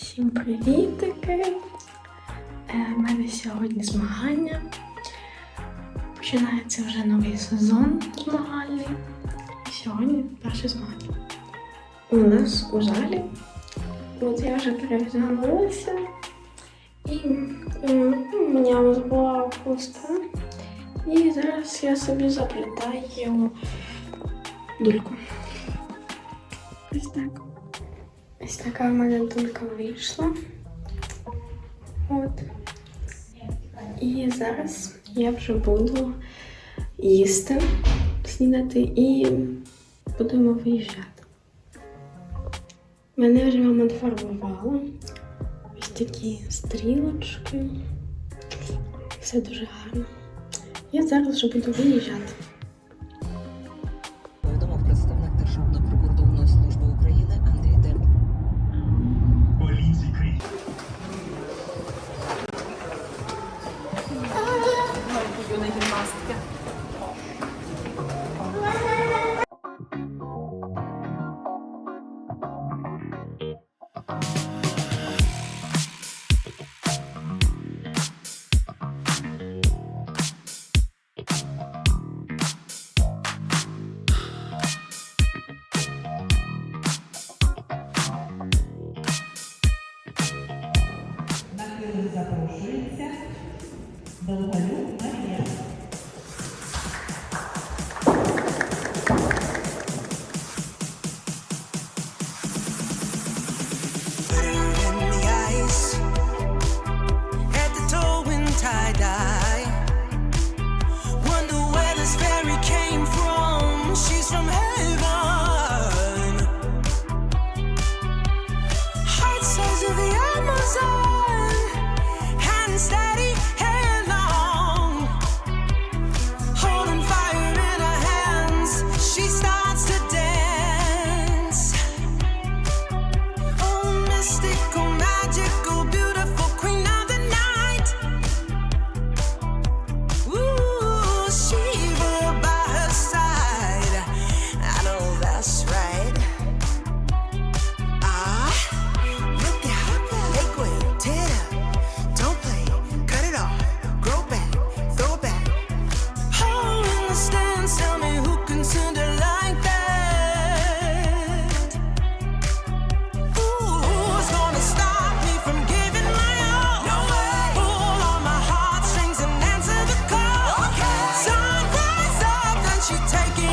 Всім привітики! Е, у мене сьогодні змагання. Починається вже новий сезон змагальний. І сьогодні перше змагання. У нас у залі. От я вже перевзанулася і е, ну, у мене була пуста. І зараз я собі заплітаю дульку. Ось так. Ось така в мене думка вийшла. От. І зараз я вже буду їсти, снідати і будемо виїжджати. Мене вже вам фарбувала. Ось такі стрілочки. Все дуже гарно. Я зараз вже буду виїжджати.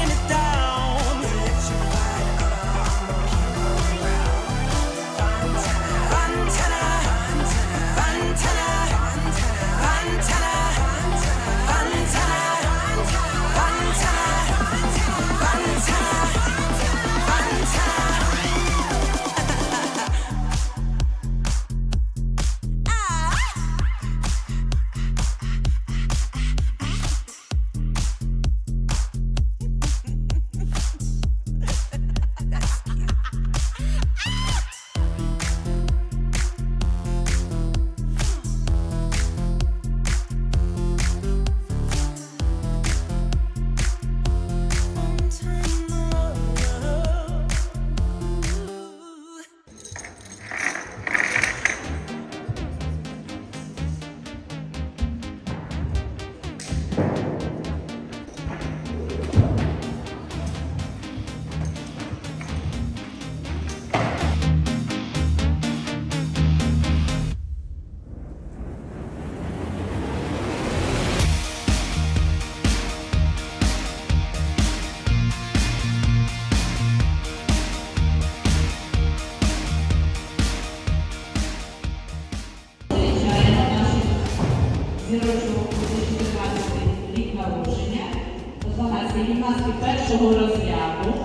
find a 21 розряду.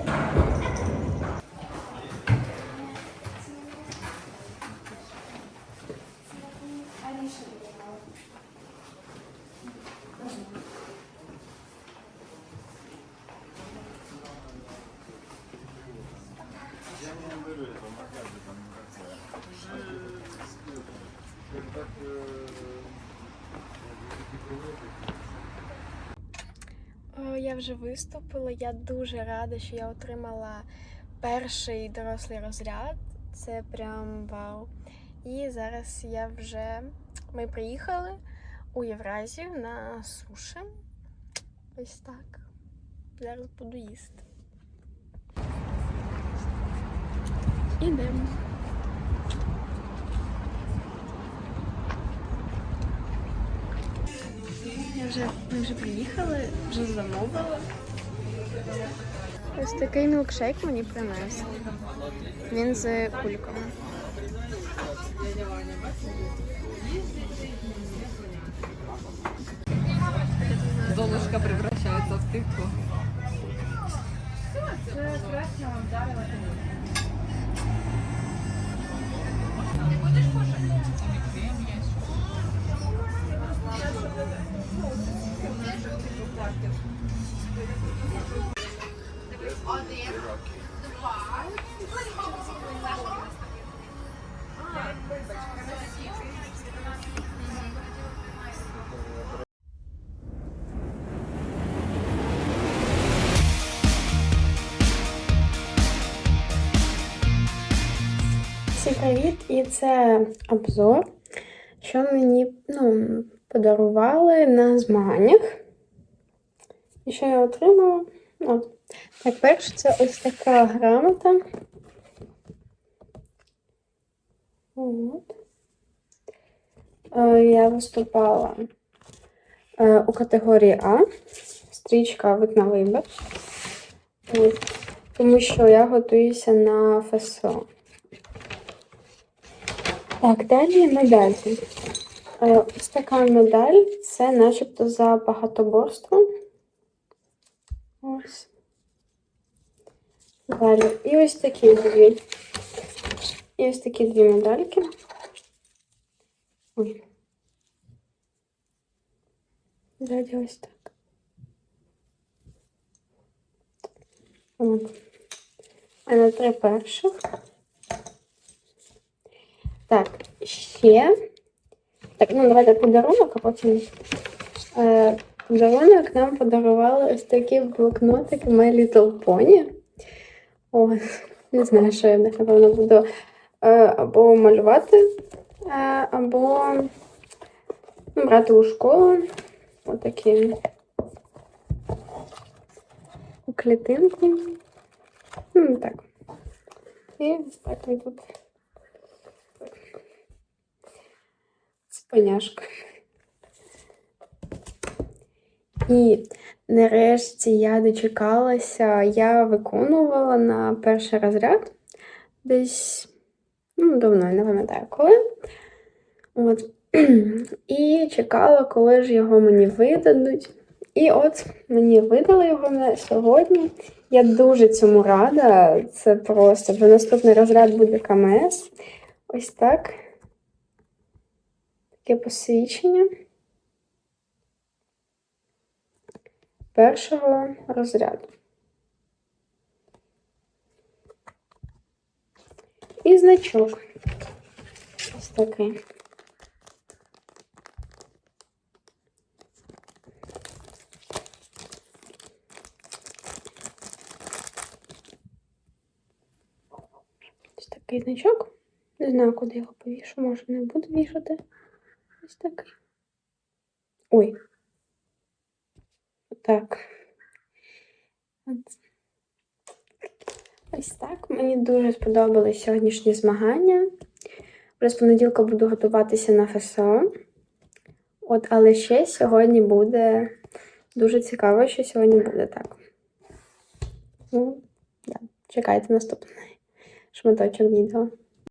О, Я вже виступила. Я дуже рада, що я отримала перший дорослий розряд. Це прям вау. І зараз я вже. Ми приїхали у Євразію на суші. Ось так. Зараз буду їсти. Ідемо. Я вже, ми вже приїхали, вже замовили. Ось такий мілкшейк мені принесли. Він з кульками. Золушка превращается в тыкву. Всім привіт! І це обзор, що мені ну, подарували на змаганнях. І що я отримала? От. Так, перше, це ось така грамота. От. Е, Я виступала е, у категорії А. Стрічка вид на вибір. От. Тому що я готуюся на ФСО. Так, далі медаль. Е, Ось така медаль це начебто за багатоборство. Ось. Далі. І ось такі дві. І ось такі дві медальки. Ой. Далі ось так. От. А на три перших. Так, ще. Так, ну давайте подарунок, а потім. Подарунок нам подарували ось такі блокнотики My Little Pony. Ось, не знаю, що я напевно, буду е, або малювати, е, або ну, брати у школу. Отакі у клітинку. Ну, так. І ось так тут. Спиняшка. І нарешті я дочекалася, я виконувала на перший розряд десь ну, давно, я не пам'ятаю коли. От. І чекала, коли ж його мені видадуть. І от мені видали його на сьогодні. Я дуже цьому рада. Це просто вже наступний розряд буде КМС. Ось так таке посвідчення першого розряду. І значок. Ось такий. Ось такий значок. Не знаю, куди його повішу, може не буду вішати. Ось так. Ой. Так. Ось так. Мені дуже сподобались сьогоднішні змагання. З понеділка буду готуватися на ФСО. От, але ще сьогодні буде дуже цікаво, що сьогодні буде так. Ну, да. Чекайте наступний шматочок відео.